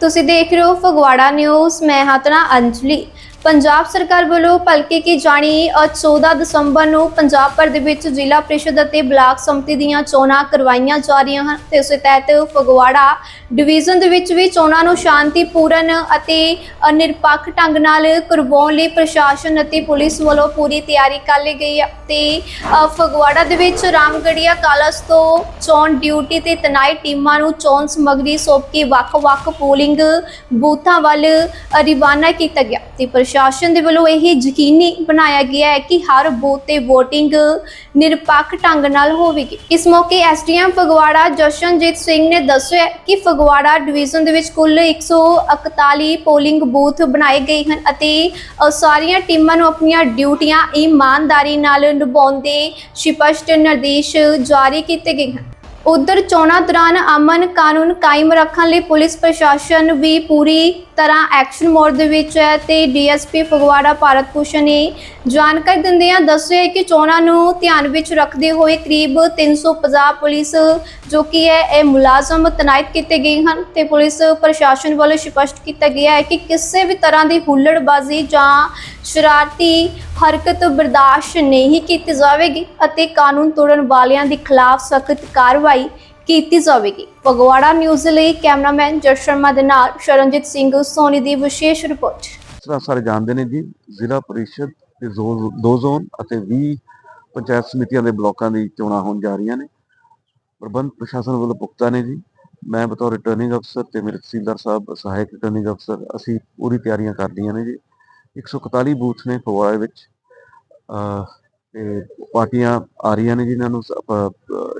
ਤੁਸੀਂ ਦੇਖ ਰਹੇ ਹੋ ਫਗਵਾੜਾ ਨਿਊਜ਼ ਮੈਂ ਹਾਂ ਤਨਾ ਅੰਜਲੀ। ਪੰਜਾਬ ਸਰਕਾਰ ਵੱਲੋਂ ਭਲਕੇ ਕੀ ਜਾਣੀ, ਅ 14 ਦਸੰਬਰ ਨੂੰ ਪੰਜਾਬ ਭਰ ਦੇ ਵਿੱਚ ਜ਼ਿਲ੍ਹਾ ਪ੍ਰੀਸ਼ਦ ਅਤੇ ਬਲਾਕ ਸੰਮਤੀ ਦੀਆਂ ਚੋਣਾਂ ਕਰਵਾਈਆਂ ਜਾ ਰਹੀਆਂ ਹਨ ਤੇ ਉਸੇ ਤਹਿਤ ਫਗਵਾੜਾ ਡਿਵੀਜ਼ਨ ਦੇ ਵਿੱਚ ਵੀ ਚੋਣਾਂ ਨੂੰ ਸ਼ਾਂਤੀਪੂਰਨ ਅਤੇ ਨਿਰਪੱਖ ਢੰਗ ਨਾਲ ਕਰਵਾਉਣ ਲਈ ਪ੍ਰਸ਼ਾਸਨ ਅਤੇ ਪੁਲਿਸ ਵੱਲੋਂ ਪੂਰੀ ਤਿਆਰੀ ਕਰ ਲਈ ਗਈ ਹੈ ਤੇ ਫਗਵਾੜਾ ਦੇ ਵਿੱਚ ਰਾਮਗੜੀਆ ਕਾਲਜ ਤੋਂ ਚੋਣ ਡਿਊਟੀ ਤੇ ਤਨਾਈ ਟੀਮਾਂ ਨੂੰ ਚੋਣ ਸਮੱਗਰੀ ਸੌਂਪ ਕੇ ਵੱਖ-ਵੱਖ ਪੋਲਿੰਗ ਬੂਥਾਂ ਵੱਲ ਰਵਾਨਾ ਕੀਤਾ ਗਿਆ ਤੇ ਪ੍ਰਸ਼ਾਸਨ ਦੇ ਵੱਲੋਂ ਇਹ ਯਕੀਨੀ ਬਣਾਇਆ ਗਿਆ ਹੈ ਕਿ ਹਰ ਬੂਥ ਤੇ VOTING ਨਿਰਪੱਖ ਢੰਗ ਨਾਲ ਹੋਵੇਗੀ। ਇਸ ਮੌਕੇ ਐਸਡੀਐਮ ਫਗਵਾੜਾ ਜਸ਼ਨਜੀਤ ਸਿੰਘ ਨੇ ਦੱਸਿਆ ਕਿ ਫਗਵਾੜਾ ਡਿਵੀਜ਼ਨ ਦੇ ਵਿੱਚ ਕੁੱਲ 141 ਪੋਲਿੰਗ ਬੂਥ ਬਣਾਏ ਗਏ ਹਨ ਅਤੇ ਸਾਰੀਆਂ ਟੀਮਾਂ ਨੂੰ ਆਪਣੀਆਂ ਡਿਊਟੀਆਂ ਇਮਾਨਦਾਰੀ ਨਾਲ ਨਿਭਾਉਣ ਦੇ ਸਪਸ਼ਟ ਨਿਰਦੇਸ਼ ਜਾਰੀ ਕੀਤੇ ਗਏ ਹਨ। ਉਧਰ ਚੋਣਾਂ ਦੌਰਾਨ ਅਮਨ ਕਾਨੂੰਨ ਕਾਇਮ ਰੱਖਣ ਲਈ ਪੁਲਿਸ ਪ੍ਰਸ਼ਾਸਨ ਵੀ ਪੂਰੀ ਤਰ੍ਹਾਂ ਐਕਸ਼ਨ ਮੋਡ ਦੇ ਵਿੱਚ ਹੈ ਤੇ ਡੀਐਸਪੀ ਫਗਵਾੜਾ ਭਾਰਤ ਭੂਸ਼ਣ ਨੇ ਜਾਣਕਾਰੀ ਦਿੰਦਿਆਂ ਦੱਸਿਆ ਕਿ ਚੋਣਾਂ ਨੂੰ ਧਿਆਨ ਵਿੱਚ ਰੱਖਦੇ ਹੋਏ ਕਰੀਬ 350 ਪੁਲਿਸ ਜੋ ਕਿ ਹੈ, ਇਹ ਮੁਲਾਜ਼ਮ ਤਨਾਇਤ ਕੀਤੇ ਗਏ ਹਨ ਤੇ ਪੁਲਿਸ ਪ੍ਰਸ਼ਾਸਨ ਵੱਲੋਂ ਸਪਸ਼ਟ ਕੀਤਾ ਗਿਆ ਹੈ ਕਿ ਕਿਸੇ ਵੀ ਤਰ੍ਹਾਂ ਦੀ ਹੁੱਲੜਬਾਜ਼ੀ ਜਾਂ ਸ਼ਰਾਰਤੀ ਹਰਕਤ ਬਰਦਾਸ਼ਤ ਨਹੀਂ ਕੀਤੀ ਜਾਵੇਗੀ ਅਤੇ ਕਾਨੂੰਨ ਤੋੜਨ ਵਾਲਿਆਂ ਦੇ ਖਿਲਾਫ ਸਖਤ ਕਾਰਵਾਈ ਕੀਤੀ ਜਾਵੇਗੀ। ਫਗਵਾੜਾ ਨਿਊਜ਼ ਲਈ ਕੈਮਰਾਮੈਨ ਜਸ ਸ਼ਰਮਾ ਦੇ ਨਾਲ ਸ਼ਰਨਜੀਤ ਸਿੰਘ ਸੋਨੀ ਦੀ ਵਿਸ਼ੇਸ਼ ਰਿਪੋਰਟ। ਜਿਸ ਤਰ੍ਹਾਂ ਸਾਰੇ ਜਾਣਦੇ ਨੇ ਜੀ, ਜ਼ਿਲ੍ਹਾ ਪਰਿਸ਼ਦ ਦੇ ਜ਼ੋ- ਦੋ ਜ਼ੋਨ ਅਤੇ 20 ਪੰਚਾਇਤ ਸਮਿਤੀਆਂ ਦੇ ਬਲਾਕਾਂ ਦੀ ਚੋਣਾਂ ਹੋਣ ਜਾ ਰਹੀਆਂ ਨੇ। ਪ੍ਰਬੰਧ ਪ੍ਰਸ਼ਾਸਨ ਵੱਲੋਂ ਪੁਖਤਾ ਨੇ ਜੀ। ਮੈਂ ਬਤੌਰ ਰਿਟਰਨਿੰਗ ਅਫਸਰ ਤੇ ਮੇਰੇ ਤਹਿਸੀਲਦਾਰ ਸਾਹਿਬ, ਸਹਾਇਕ ਰਿਟਰਨਿੰਗ ਅਫਸਰ ਅਸੀਂ ਪੂਰੀ ਤਿਆਰੀਆਂ ਕਰ ਲਈਆਂ ਨੇ ਜੀ। 141 ਬੂਥ ਨੇ ਫਗਵਾੜਾ ਵਿੱਚ। ਤੇ ਪਾਰਟੀਆਂ ਆ ਰਹੀਆਂ ਨੇ ਜਿਨ੍ਹਾਂ ਨੂੰ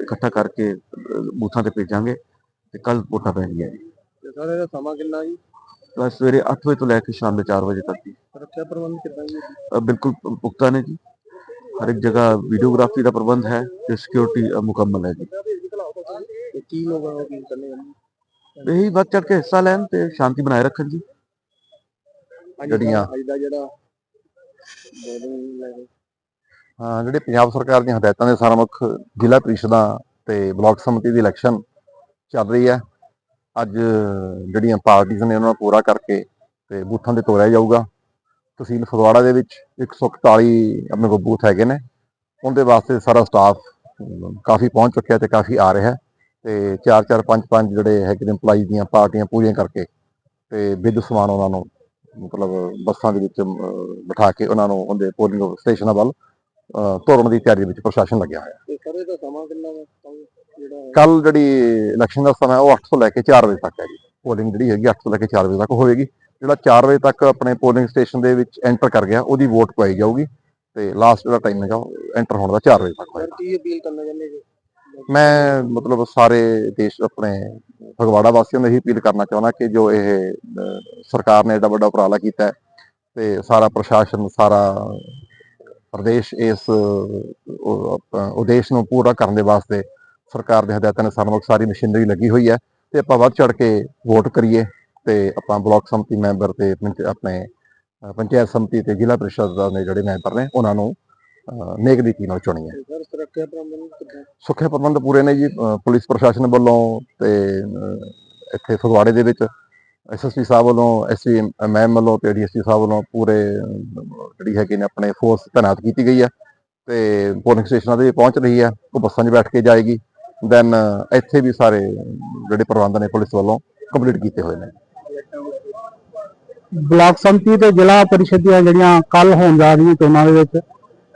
ਇਕੱਠਾ ਕਰਕੇ ਬੂਥਾਂ ਤੇ ਭੇਜਾਂਗੇ ਤੇ ਕੱਲ ਵੋਟਾਂ ਪੈਣਗੀਆਂ ਜੀ। ਤੇ ਸਰ ਇਹਦਾ ਸਮਾਂ ਕਿੰਨਾ ਜੀ? ਤਾਂ ਸਵੇਰੇ 8 ਵਜੇ ਤੋਂ ਲੈ ਕੇ ਸ਼ਾਮ ਦੇ 4 ਵਜੇ ਤੱਕ ਜੀ। ਸੁਰੱਖਿਆ ਪ੍ਰਬੰਧ ਕਿੱਦਾਂ ਜੀ? ਬਿਲਕੁਲ ਪੁਖਤਾ ਨੇ ਜੀ। ਹਰ ਇੱਕ ਜਗ੍ਹਾ ਵੀਡੀਓਗ੍ਰਾਫੀ ਦਾ ਪ੍ਰਬੰਧ ਹੈ ਤੇ ਸਿਕਿਉਰਿਟੀ ਮੁਕੰਮਲ ਹੈ ਜੀ। ਕੀ ਲੋਕਾਂ ਨੂੰ ਅਪੀਲ ਕਰਨੀ ਇਹੀ ਵੱਧ ਚੜ ਕੇ ਹਿੱਸਾ ਲੈਣ ਤੇ ਸ਼ਾਂਤੀ ਬਣਾਏ ਰੱਖਣ ਜੀ। ਜਿਹੜੀਆਂ- ਦਾ- ਅੱਜ ਦਾ ਜਿਹੜਾ ਹਾਂ ਜਿਹੜੇ ਪੰਜਾਬ ਸਰਕਾਰ ਦੀਆਂ ਹਦਾਇਤਾਂ ਦੇ ਸਾਰਮੁਖ ਜ਼ਿਲ੍ਹਾ ਪ੍ਰੀਸ਼ਦਾਂ ਤੇ ਬਲਾਕ ਸਮਿਤੀ ਦੀ ਇਲੈਕਸ਼ਨ ਚੱਲ ਰਹੀ ਹੈ। ਅੱਜ ਜਿਹੜੀਆਂ ਪਾਰਟੀਆਂ ਨੇ ਉਹਨਾਂ ਨੂੰ ਪੂਰਾ ਕਰਕੇ ਤੇ ਬੂਥਾਂ ਤੇ ਤੋਰਿਆ ਜਾਊਗਾ। ਤਹਿਸੀਲ ਫਗਵਾੜਾ ਦੇ ਵਿੱਚ 141 ਆਪਣੇ ਕੋਲ ਬੂਥ ਹੈਗੇ ਨੇ। ਉਹਦੇ ਵਾਸਤੇ ਸਾਰਾ ਸਟਾਫ ਕਾਫੀ ਪਹੁੰਚ ਚੁੱਕਿਆ ਤੇ ਕਾਫੀ ਆ ਰਿਹਾ ਤੇ 4 4 5 5 ਜਿਹੜੇ ਹੈਗੇ ਨੇ EMPLOYEES ਦੀਆਂ ਪਾਰਟੀਆਂ ਪੂਰੀਆਂ ਕਰਕੇ ਤੇ ਵਿਦ ਸਮਾਨ ਉਹਨਾਂ ਨੂੰ ਮਤਲਬ ਬੱਸਾਂ ਦੇ ਵਿੱਚ ਬਿਠਾ ਕੇ ਉਹਨਾਂ ਨੂੰ ਉਹਦੇ ਪੋਲਿੰਗ ਸਟੇਸ਼ਨਾਂ ਵੱਲ ਤੋਰਨ ਦੀ ਤਿਆਰੀ ਵਿੱਚ ਪ੍ਰਸ਼ਾਸਨ ਲੱਗਿਆ ਹੋਇਆ। ਤੇ ਸਰ ਇਹਦਾ ਸਮਾਂ ਕਿੰਨਾ ਵਾ? ਤਾਂ ਜਿਹੜਾ ਕੱਲ ਜਿਹੜੀ ਇਲੈਕਸ਼ਨ ਦਾ ਸਮਾਂ ਉਹ 8 ਤੋਂ ਲੈ ਕੇ 4 ਵਜੇ ਤੱਕ ਹੈ ਜੀ। ਪੋਲਿੰਗ ਜਿਹੜੀ ਹੈਗੀ 8 ਤੋਂ ਲੈ ਕੇ 4 ਵਜੇ ਤੱਕ ਹੋਵੇਗੀ। ਜਿਹੜਾ 4 ਵਜੇ ਤੱਕ ਆਪਣੇ ਪੋਲਿੰਗ ਸਟੇਸ਼ਨ ਦੇ ਵਿੱਚ ਐਂਟਰ ਕਰ ਗਿਆ ਉਹਦੀ ਵੋਟ ਪਾਈ ਜਾਊਗੀ। ਤੇ ਲਾਸਟ ਜਿਹੜਾ ਟਾਈਮ ਹੈਗਾ ਐਂਟਰ ਹੋਣ ਦਾ 4 ਵਜੇ ਤੱਕ ਹੋਏਗਾ। ਕੀ ਅਪੀਲ ਕਰਨਾ ਚਾਹੁੰਦੇ ਜੀ? ਮੈਂ ਮਤਲਬ ਸਾਰੇ ਦੇਸ਼ ਆਪਣੇ ਫਗਵਾੜਾ ਵਾਸੀਆਂ ਨੂੰ ਇਹੀ ਅਪੀਲ ਕਰਨਾ ਚਾਹੁੰਦਾ ਕਿ ਜੋ ਇਹ ਸਰਕਾਰ ਨੇ ਐਡਾ ਵੱਡਾ ਉਪਰਾਲਾ ਕੀਤਾ ਤੇ ਸਾਰਾ ਪ੍ਰਸ਼ਾਸਨ, ਸਾਰਾ ਪ੍ਰਦੇਸ਼ ਇਸ ਉਦੇਸ਼ ਨੂੰ ਪੂਰਾ ਕਰਨ ਦੇ ਵਾਸਤੇ ਸਰਕਾਰ ਦੇ ਹਦਾਇਤਾਂ ਨੇ ਸਾਨੂੰ ਸਾਰੀ ਮਸ਼ੀਨਰੀ ਲੱਗੀ ਹੋਈ ਹੈ ਤੇ ਆਪਾਂ ਵੱਧ ਚੜ ਕੇ ਵੋਟ ਕਰੀਏ ਤੇ ਆਪਾਂ ਬਲਾਕ ਸੰਮਤੀ ਮੈਂਬਰ ਤੇ ਪੰਚ- ਆਪਣੇ ਪੰਚਾਇਤ ਸੰਮਤੀ ਤੇ ਜ਼ਿਲ੍ਹਾ ਪ੍ਰੀਸ਼ਦ ਦੇ ਜਿਹੜੇ ਮੈਂਬਰ ਨੇ, ਉਹਨਾਂ ਨੂੰ ਨੇਕ ਨੀਤੀ ਨਾਲ ਚੁਣੀਏ ਤੇ ਸਰ ਸੁਰੱਖਿਆ ਪ੍ਰਬੰਧ ਕਿੱਦਾਂ? ਸੁੱਖੇ ਪ੍ਰਬੰਧ ਪੂਰੇ ਨੇ ਜੀ ਪੁਲਿਸ ਪ੍ਰਸ਼ਾਸਨ ਵੱਲੋਂ ਤੇ ਇੱਥੇ ਫਗਵਾੜੇ ਦੇ ਵਿੱਚ ਐਸਐਸਪੀ ਸਾਹਿਬ ਵੱਲੋਂ ਐਸਪੀ ਮੈਮ ਵੱਲੋਂ ਤੇ ਡੀਐਸਪੀ ਸਾਹਿਬ ਵੱਲੋਂ ਪੂਰੇ ਜਿਹੜੀ ਹੈਗੇ ਨੇ ਆਪਣੇ ਫੋਰਸ ਤੈਨਾਤ ਕੀਤੀ ਗਈ ਹੈ ਤੇ ਪੋਲਿੰਗ ਸਟੇਸ਼ਨਾਂ ਤੇ ਪਹੁੰਚ ਰਹੀ ਹੈ ਉਹ ਬੱਸਾਂ 'ਚ ਬੈਠ ਕੇ ਜਾਏਗੀ। ਦੈਨ ਇੱਥੇ ਵੀ ਸਾਰੇ ਜਿਹੜੇ ਪ੍ਰਬੰਧ ਨੇ ਪੁਲਿਸ ਵੱਲੋਂ ਕੰਪਲੀਟ ਕੀਤੇ ਹੋਏ ਨੇ। ਬਲਾਕ ਸੰਮਤੀ ਤੇ ਜ਼ਿਲ੍ਹਾ ਪਰਿਸ਼ਦ ਦੀਆਂ ਜਿਹੜੀਆਂ ਕੱਲ ਹੋਣ ਜਾ ਰਹੀਆਂ ਚੋਣਾਂ ਦੇ ਵਿੱਚ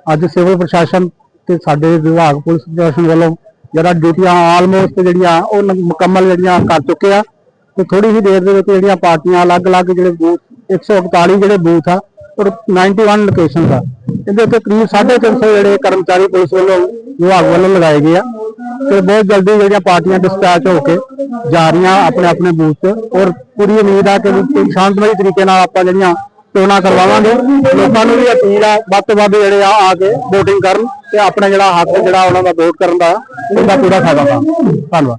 ਅੱਜ ਸਿਵਲ ਪ੍ਰਸ਼ਾਸਨ ਤੇ ਸਾਡੇ ਵਿਭਾਗ ਪੁਲਿਸ ਪ੍ਰਸ਼ਾਸਨ ਵੱਲੋਂ ਜਿਹੜਾ ਡਿਊਟੀਆਂ ਆਲਮੋਸਟ ਜਿਹੜੀਆਂ ਉਹ ਮੁਕੰਮਲ ਜਿਹੜੀਆਂ ਕਰ ਚੁੱਕੇ ਆ ਤੇ ਥੋੜੀ ਹੀ ਦੇਰ ਦੇ ਵਿੱਚ ਜਿਹੜੀਆਂ ਪਾਰਟੀਆਂ ਅਲੱਗ-ਅਲੱਗ ਜਿਹੜੇ ਬੂਥ 141 ਜਿਹੜੇ ਬੂਥ ਆ, ਔਰ 91 ਲੋਕੇਸ਼ਨ ਆ। ਇਹਦੇ ਉੱਤੇ ਕਰੀਬ 350 ਜਿਹੜੇ ਕਰਮਚਾਰੀ ਪੁਲਿਸ ਵੱਲੋਂ ਵਿਭਾਗ ਵੱਲੋਂ ਲਗਾਏ ਗਏ ਆ। ਤੇ ਬਹੁਤ ਜਲਦੀ ਜਿਹੜੀਆਂ ਪਾਰਟੀਆਂ ਡਿਸਪੈਚ ਹੋ ਕੇ ਜਾ ਰਹੀਆਂ ਆਪਣੇ ਆਪਣੇ ਬੂਥ ਤੇ, ਔਰ ਪੂਰੀ ਉਮੀਦ ਆ ਕਿ ਸ਼ਾਂਤਮਈ ਤਰੀਕੇ ਨਾਲ ਆਪਾਂ ਜਿਹੜੀਆਂ ਚੋਣਾਂ ਕਰਵਾਵਾਂਗੇ। ਲੋਕਾਂ ਨੂੰ ਵੀ ਅਪੀਲ ਆ ਵੱਧ ਤੋਂ ਵੱਧ ਜਿਹੜੇ ਆ ਆ ਕੇ VOTING ਕਰਨ ਤੇ ਆਪਣਾ ਜਿਹੜਾ ਹੱਕ ਜਿਹੜਾ ਉਹਨਾਂ ਦਾ ਵੋਟ ਕਰਨ ਦਾ ਉਹਦਾ ਪੂਰਾ ਫਾਇਦਾ ਪਾਉਣ ਧੰਨਵਾਦ।